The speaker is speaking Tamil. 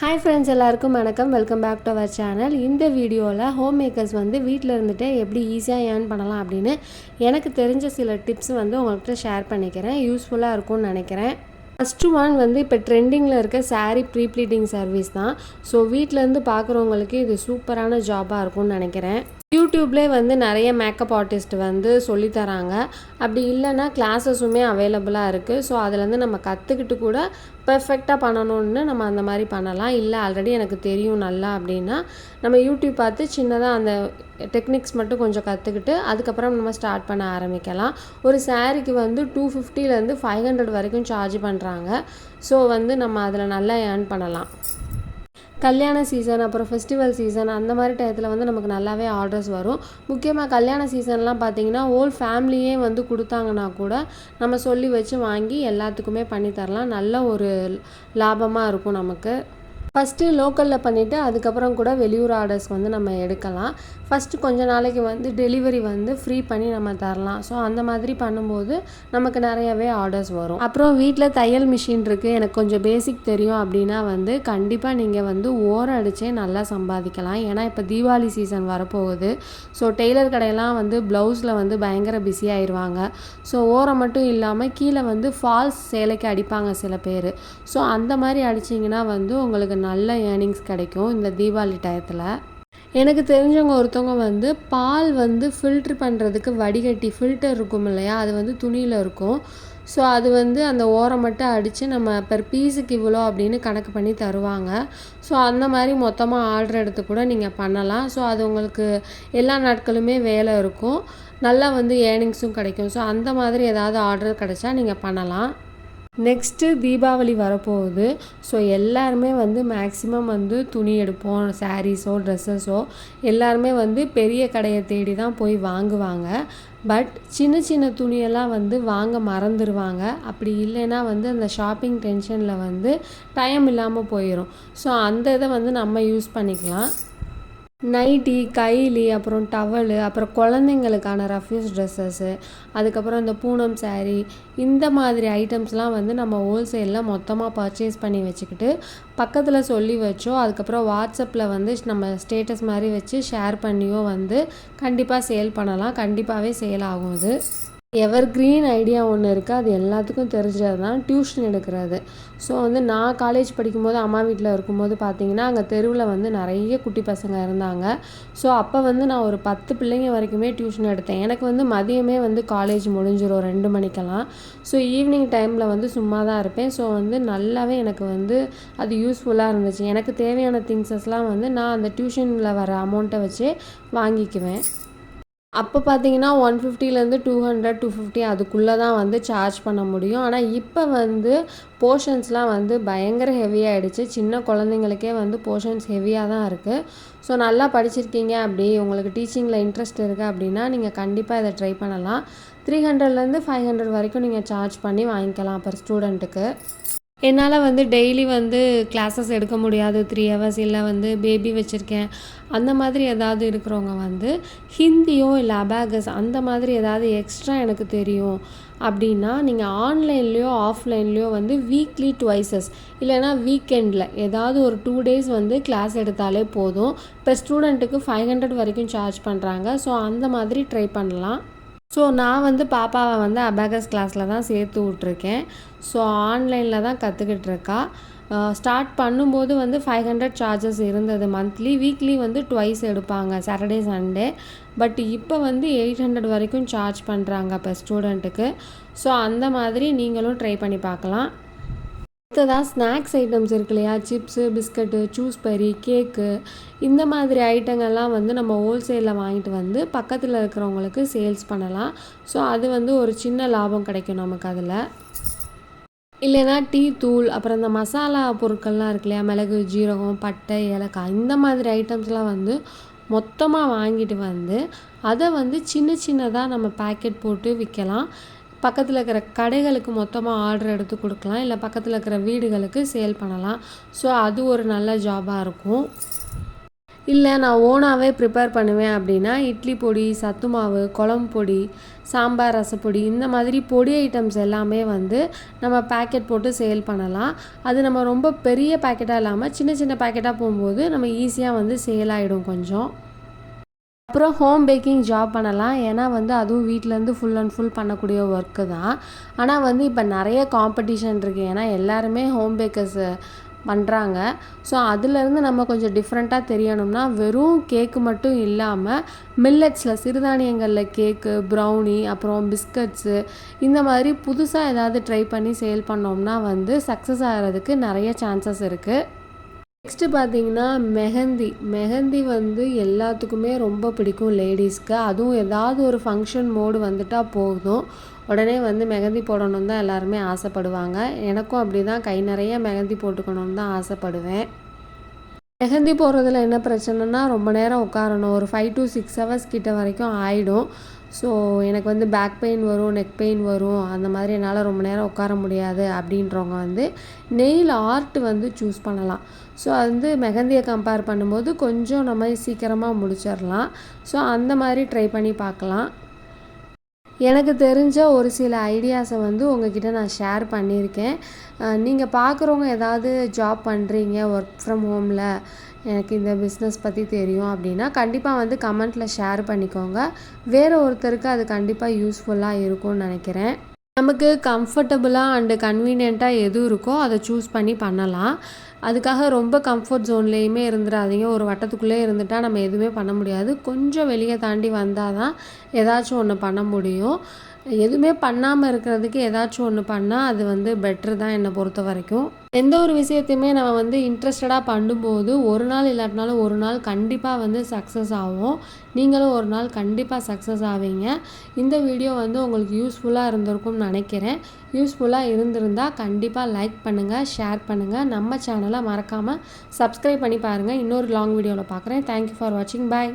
ஹாய் ஃப்ரெண்ட்ஸ் எல்லாருக்கும் வணக்கம். Welcome back to our channel இந்த வீடியோவில் ஹோம் மேக்கர்ஸ் வந்து வீட்டில் இருந்துட்டு எப்படி ஈஸியாக ஏர்ன் பண்ணலாம் அப்படின்னு எனக்கு தெரிஞ்ச சில டிப்ஸ் வந்து உங்கள்கிட்ட ஷேர் பண்ணிக்கிறேன். யூஸ்ஃபுல்லாக இருக்கும்னு நினைக்கிறேன். ஃபஸ்ட்டு ஒன் வந்து இப்போ ட்ரெண்டிங்கில் இருக்க சாரீ ப்ரீ ப்ளீட்டிங் சர்வீஸ் தான் ஸோ வீட்டிலேருந்து பார்க்குறவங்களுக்கு இது சூப்பரான ஜாபாக இருக்கும்னு நினைக்கிறேன். யூடியூப்லேயே வந்து நிறைய மேக்கப் ஆர்டிஸ்ட் வந்து சொல்லித் தராங்க அப்படி இல்லைன்னா கிளாஸஸுமே அவைலபிளாக இருக்குது ஸோ அதுலேருந்து நம்ம கற்றுக்கிட்டு கூட பெர்ஃபெக்டாக பண்ணணும்னு நம்ம அந்த மாதிரி பண்ணலாம். இல்லை ஆல்ரெடி எனக்கு தெரியும் நல்லா அப்படின்னா நம்ம யூடியூப் பார்த்து சின்னதாக அந்த டெக்னிக்ஸ் மட்டும் கொஞ்சம் கற்றுக்கிட்டு அதுக்கப்புறம் நம்ம ஸ்டார்ட் பண்ண ஆரம்பிக்கலாம். ஒரு சாரீக்கு வந்து டூ ஃபிஃப்டிலேருந்து ஃபைவ் ஹண்ட்ரட் வரைக்கும் சார்ஜ் பண்ணுறாங்க ஸோ வந்து நம்ம அதில் நல்லா ஏர்ன் பண்ணலாம். கல்யாண சீசன் அப்புறம் ஃபெஸ்டிவல் சீசன் அந்த மாதிரி டயத்தில் வந்து நமக்கு நல்லாவே ஆர்டர்ஸ் வரும். முக்கியமாக கல்யாண சீசன்லாம் பார்த்தீங்கன்னா ஹோல் ஃபேமிலியே வந்து கொடுத்தாங்கன்னா கூட நம்ம சொல்லி வச்சு வாங்கி எல்லாத்துக்குமே பண்ணி தரலாம். நல்ல ஒரு லாபமாக இருக்கும் நமக்கு. ஃபஸ்ட்டு லோக்கலில் பண்ணிவிட்டு அதுக்கப்புறம் கூட வெளியூர் ஆர்டர்ஸ் வந்து நம்ம எடுக்கலாம். ஃபஸ்ட்டு கொஞ்ச நாளைக்கு வந்து டெலிவரி வந்து ஃப்ரீ பண்ணி நம்ம தரலாம். ஸோ அந்த மாதிரி பண்ணும்போது நமக்கு நிறையவே ஆர்டர்ஸ் வரும். அப்புறம் வீட்டில் தையல் மிஷின் இருக்குது எனக்கு கொஞ்சம் பேசிக் தெரியும் அப்படின்னா வந்து கண்டிப்பாக நீங்கள் வந்து ஓரம் அடித்தே நல்லா சம்பாதிக்கலாம். ஏன்னா இப்போ தீபாவளி சீசன் வரப்போகுது. ஸோ டெய்லர் கடையெல்லாம் வந்து ப்ளவுஸில் வந்து பயங்கர பிஸி ஆயிடுவாங்க ஸோ ஓரம் மட்டும் இல்லாமல் கீழே வந்து ஃபால்ஸ் சேலைக்கு அடிப்பாங்க சில பேர். ஸோ அந்த மாதிரி அடிச்சிங்கன்னா வந்து உங்களுக்கு நல்ல ஏர்னிங்ஸ் கிடைக்கும் இந்த தீபாவளி டயத்தில் எனக்கு தெரிஞ்சவங்க ஒருத்தவங்க வந்து பால் வந்து ஃபில்ட்ரு பண்ணுறதுக்கு வடிகட்டி ஃபில்டர் இருக்கும் இல்லையா? அது வந்து துணியில் இருக்கும். ஸோ அது வந்து அந்த ஓரம் மட்டும் அடித்து நம்ம பெர் பீஸுக்கு இவ்வளோ அப்படின்னு கணக்கு பண்ணி தருவாங்க. ஸோ அந்த மாதிரி மொத்தமாக ஆர்டர் எடுத்து கூட நீங்கள் பண்ணலாம். ஸோ அது உங்களுக்கு எல்லா நாட்களுமே வேலை இருக்கும். நல்லா வந்து ஏர்னிங்ஸும் கிடைக்கும். ஸோ அந்த மாதிரி ஏதாவது ஆர்டர் கிடைச்சா நீங்கள் பண்ணலாம். நெக்ஸ்ட்டு தீபாவளி வரப்போகுது. ஸோ எல்லாருமே வந்து மேக்ஸிமம் வந்து துணி எடுப்போம் சாரீஸோ ட்ரெஸ்ஸஸோ எல்லாருமே வந்து பெரிய கடையை தேடி தான் போய் வாங்குவாங்க. பட் சின்ன சின்ன துணியெல்லாம் வந்து வாங்க மறந்துடுவாங்க அப்படி இல்லைன்னா வந்து அந்த ஷாப்பிங் டென்ஷனில் வந்து டைம் இல்லாமல் போயிடும் ஸோ அந்த இதை வந்து நம்ம யூஸ் பண்ணிக்கலாம். நைட்டி கைலி அப்புறம் டவலு அப்புறம் குழந்தைங்களுக்கான ரஃப்யூஸ் ட்ரெஸ்ஸஸ்ஸு அதுக்கப்புறம் இந்த பூனம் சேரீ இந்த மாதிரி ஐட்டம்ஸ்லாம் வந்து நம்ம ஹோல்சேலில் மொத்தமாக பர்ச்சேஸ் பண்ணி வச்சுக்கிட்டு பக்கத்தில் சொல்லி வச்சோ அதுக்கப்புறம் வாட்ஸ்அப்பில் வந்து நம்ம ஸ்டேட்டஸ் மாதிரி வச்சு ஷேர் பண்ணியோ வந்து கண்டிப்பாக சேல் பண்ணலாம். கண்டிப்பாகவே சேல் ஆகும் இது எவர் கிரீன் ஐடியா ஒன்று இருக்குது அது எல்லாத்துக்கும் தெரிஞ்சது தான் டியூஷன் எடுக்கிறது. ஸோ வந்து நான் காலேஜ் படிக்கும்போது அம்மா வீட்டில் இருக்கும்போது பார்த்தீங்கன்னா அங்கே தெருவில் வந்து நிறைய குட்டி பசங்க இருந்தாங்க. ஸோ அப்போ வந்து நான் ஒரு பத்து பிள்ளைங்க வரைக்குமே டியூஷன் எடுத்தேன். எனக்கு வந்து மதியமே வந்து காலேஜ் முடிஞ்சிடும் ரெண்டு மணிக்கெல்லாம். ஸோ ஈவினிங் டைமில் வந்து சும்மா தான் இருப்பேன். ஸோ வந்து நல்லாவே எனக்கு வந்து அது யூஸ்ஃபுல்லாக இருந்துச்சு. எனக்கு தேவையான திங்ஸஸ்லாம் வந்து நான் அந்த டியூஷனில் வர அமௌண்ட்டை வச்சே வாங்கிக்குவேன். அப்போ பார்த்தீங்கன்னா ஒன் ஃபிஃப்டிலேருந்து டூ ஹண்ட்ரட் டூ ஃபிஃப்டி அதுக்குள்ளே தான் வந்து சார்ஜ் பண்ண முடியும். ஆனால் இப்போ வந்து போர்ஷன்ஸ்லாம் வந்து பயங்கர ஹெவியாகிடுச்சு சின்ன குழந்தைங்களுக்கே வந்து போர்ஷன்ஸ் ஹெவியாக தான் இருக்குது ஸோ நல்லா படிச்சிருக்கீங்க அப்படி உங்களுக்கு டீச்சிங்கில் இன்ட்ரெஸ்ட் இருக்குது அப்படின்னா நீங்கள் கண்டிப்பாக இதை ட்ரை பண்ணலாம். த்ரீ ஹண்ட்ரட்லேருந்து ஃபைவ் ஹண்ட்ரட் வரைக்கும் நீங்கள் சார்ஜ் பண்ணி வாங்கிக்கலாம் பர் ஸ்டூடெண்ட்டுக்கு என்னால் வந்து டெய்லி வந்து கிளாஸஸ் எடுக்க முடியாது. த்ரீ ஹவர்ஸ் இல்லை வந்து பேபி வச்சுருக்கேன். அந்த மாதிரி ஏதாவது இருக்கிறவங்க வந்து ஹிந்தியோ இல்லை அபேகஸ் அந்த மாதிரி ஏதாவது எக்ஸ்ட்ரா எனக்கு தெரியும். அப்படின்னா நீங்கள் ஆன்லைன்லேயோ ஆஃப்லைன்லேயோ வந்து வீக்லி ட்வைசஸ் இல்லைனா வீக்கெண்டில் ஏதாவது ஒரு டூ டேஸ் வந்து கிளாஸ் எடுத்தாலே போதும். இப்போ ஸ்டூடெண்ட்டுக்கு ஃபைவ் ஹண்ட்ரட் வரைக்கும் சார்ஜ் பண்ணுறாங்க ஸோ அந்த மாதிரி ட்ரை பண்ணலாம். ஸோ நான் வந்து பாப்பாவை வந்து அபேகஸ் கிளாஸில் தான் சேர்த்து விட்ருக்கேன் ஸோ ஆன்லைனில் தான் கற்றுக்கிட்டு இருக்கா. ஸ்டார்ட் பண்ணும்போது வந்து ஃபைவ் ஹண்ட்ரட் சார்ஜஸ் இருந்தது மந்த்லி வீக்லி வந்து ட்வைஸ் எடுப்பாங்க சாட்டர்டே சண்டே பட் இப்போ வந்து எயிட் ஹண்ட்ரட் வரைக்கும் சார்ஜ் பண்ணுறாங்க இப்போ ஸ்டூடெண்ட்டுக்கு ஸோ அந்த மாதிரி நீங்களும் ட்ரை பண்ணி பார்க்கலாம். அடுத்ததாக ஸ்நாக்ஸ் ஐட்டம்ஸ் இருக்கு இல்லையா? சிப்ஸு பிஸ்கட்டு சூஸ்பெரி கேக்கு இந்த மாதிரி ஐட்டங்கள்லாம் வந்து நம்ம ஹோல்சேலில் வாங்கிட்டு வந்து பக்கத்தில் இருக்கிறவங்களுக்கு சேல்ஸ் பண்ணலாம். ஸோ அது வந்து ஒரு சின்ன லாபம் கிடைக்கும் நமக்கு அதில். இல்லைன்னா டீ தூள் அப்புறம் இந்த மசாலா பொருட்கள்லாம் இருக்கு இல்லையா? மிளகு ஜீரகம் பட்டை ஏலக்காய் இந்த மாதிரி ஐட்டம்ஸ்லாம் வந்து மொத்தமாக வாங்கிட்டு வந்து அதை வந்து சின்ன சின்னதாக நம்ம பேக்கெட் போட்டு விற்கலாம் பக்கத்தில் இருக்கிற கடைகளுக்கு மொத்தமாக ஆர்டர் எடுத்து கொடுக்கலாம். இல்லை பக்கத்தில் இருக்கிற வீடுகளுக்கு சேல் பண்ணலாம். ஸோ அது ஒரு நல்ல ஜாபாக இருக்கும். இல்லை நான் ஓனாகவே ப்ரிப்பேர் பண்ணுவேன் அப்படின்னா இட்லி பொடி சத்து மாவு குழம்பு பொடி சாம்பார் ரசப்பொடி இந்த மாதிரி பொடி ஐட்டம்ஸ் எல்லாமே வந்து நம்ம பேக்கெட் போட்டு சேல் பண்ணலாம். அது நம்ம ரொம்ப பெரிய பேக்கெட்டாக இல்லாமல் சின்ன சின்ன பேக்கெட்டாக போகும்போது நம்ம ஈஸியாக வந்து சேல் ஆகிடும் கொஞ்சம். அப்புறம் ஹோம் பேக்கிங் ஜாப் பண்ணலாம். ஏன்னா வந்து அதுவும் வீட்டிலேருந்து ஃபுல் அண்ட் ஃபுல் பண்ணக்கூடிய ஒர்க்கு தான். ஆனால் வந்து இப்போ நிறைய காம்படிஷன் இருக்குது ஏன்னா எல்லாருமே ஹோம் பேக்கர்ஸ் பண்ணுறாங்க ஸோ அதுலேருந்து நம்ம கொஞ்சம் டிஃப்ரெண்ட்டாக தெரியணும்னா வெறும் கேக்கு மட்டும் இல்லாமல் மில்லட்ஸில் சிறுதானியங்களில் கேக்கு ப்ரௌனி அப்புறம் பிஸ்கட்ஸு இந்த மாதிரி புதுசாக ஏதாவது ட்ரை பண்ணி சேல் பண்ணோம்னா வந்து சக்ஸஸ் ஆகிறதுக்கு நிறைய சான்சஸ் இருக்குது நெக்ஸ்ட்டு பார்த்தீங்கன்னா மெஹந்தி. மெஹந்தி வந்து எல்லாத்துக்குமே ரொம்ப பிடிக்கும் லேடிஸ்க்கு. அதுவும் ஏதாவது ஒரு ஃபங்க்ஷன் மோடு வந்துட்டால் போதும். உடனே வந்து மெஹந்தி போடணும் தான் எல்லாருமே ஆசைப்படுவாங்க. எனக்கும் அப்படி தான் கை நிறைய மெஹந்தி போட்டுக்கணும்னு தான் ஆசைப்படுவேன். மெஹந்தி போடுறதுல என்ன பிரச்சனைனா ரொம்ப நேரம் உட்காரணும். ஒரு ஃபைவ் டு சிக்ஸ் ஹவர்ஸ் கிட்ட வரைக்கும் ஆகிடும் ஸோ எனக்கு வந்து பேக் பெயின் வரும் நெக் பெயின் வரும் அந்த மாதிரி என்னால் ரொம்ப நேரம் உட்கார முடியாது அப்படின்றவங்க வந்து நெயில் ஆர்ட் வந்து சூஸ் பண்ணலாம். ஸோ அது வந்து மெஹந்தியை கம்பேர் பண்ணும்போது கொஞ்சம் நம்ம சீக்கிரமாக முடிச்சிடலாம். ஸோ அந்த மாதிரி ட்ரை பண்ணி பார்க்கலாம். எனக்கு தெரிஞ்ச ஒரு சில ஐடியாஸை வந்து உங்ககிட்ட நான் ஷேர் பண்ணியிருக்கேன். நீங்கள் பார்க்குறவங்க ஏதாவது ஜாப் பண்ணுறீங்க ஒர்க் ஃப்ரம் ஹோமில் எனக்கு இந்த பிஸ்னஸ் பற்றி தெரியும் அப்படின்னா கண்டிப்பாக வந்து கமெண்ட்டில் ஷேர் பண்ணிக்கோங்க. வேறு ஒருத்தருக்கு அது கண்டிப்பாக யூஸ்ஃபுல்லாக இருக்கும்னு நினைக்கிறேன். நமக்கு கம்ஃபர்டபுளாக அண்டு கன்வீனியண்ட்டாக எது இருக்கோ அதை சூஸ் பண்ணி பண்ணலாம். அதுக்காக ரொம்ப கம்ஃபர்ட் ஜோன்லேயுமே இருந்துடாதீங்க ஒரு வட்டத்துக்குள்ளே இருந்துட்டால் நம்ம எதுவுமே பண்ண முடியாது. கொஞ்சம் வெளியே தாண்டி வந்தால் தான் ஏதாச்சும் ஒன்று பண்ண முடியும். எதுவுமே பண்ணாமல் இருக்கிறதுக்கு ஏதாச்சும் ஒன்று பண்ணால் அது வந்து பெட்ரு தான் என்னை பொறுத்த வரைக்கும். எந்த ஒரு விஷயத்தையுமே நம்ம வந்து இன்ட்ரெஸ்டடாக பண்ணும்போது ஒரு நாள் இல்லாட்டினாலும் ஒரு நாள் கண்டிப்பாக வந்து சக்ஸஸ் ஆகும். நீங்களும் ஒரு நாள் கண்டிப்பாக சக்ஸஸ் ஆவீங்க. இந்த வீடியோ வந்து உங்களுக்கு யூஸ்ஃபுல்லாக இருந்திருக்கும்னு நினைக்கிறேன். யூஸ்ஃபுல்லாக இருந்திருந்தால் கண்டிப்பாக லைக் பண்ணுங்கள் ஷேர் பண்ணுங்கள் நம்ம சேனல் சேனலை மறக்காமல் சப்ஸ்கிரைப் பண்ணி பாருங்கள் இன்னொரு லாங் வீடியோவில் பார்க்குறேன் தேங்க்யூ ஃபார் வாட்சிங் பாய்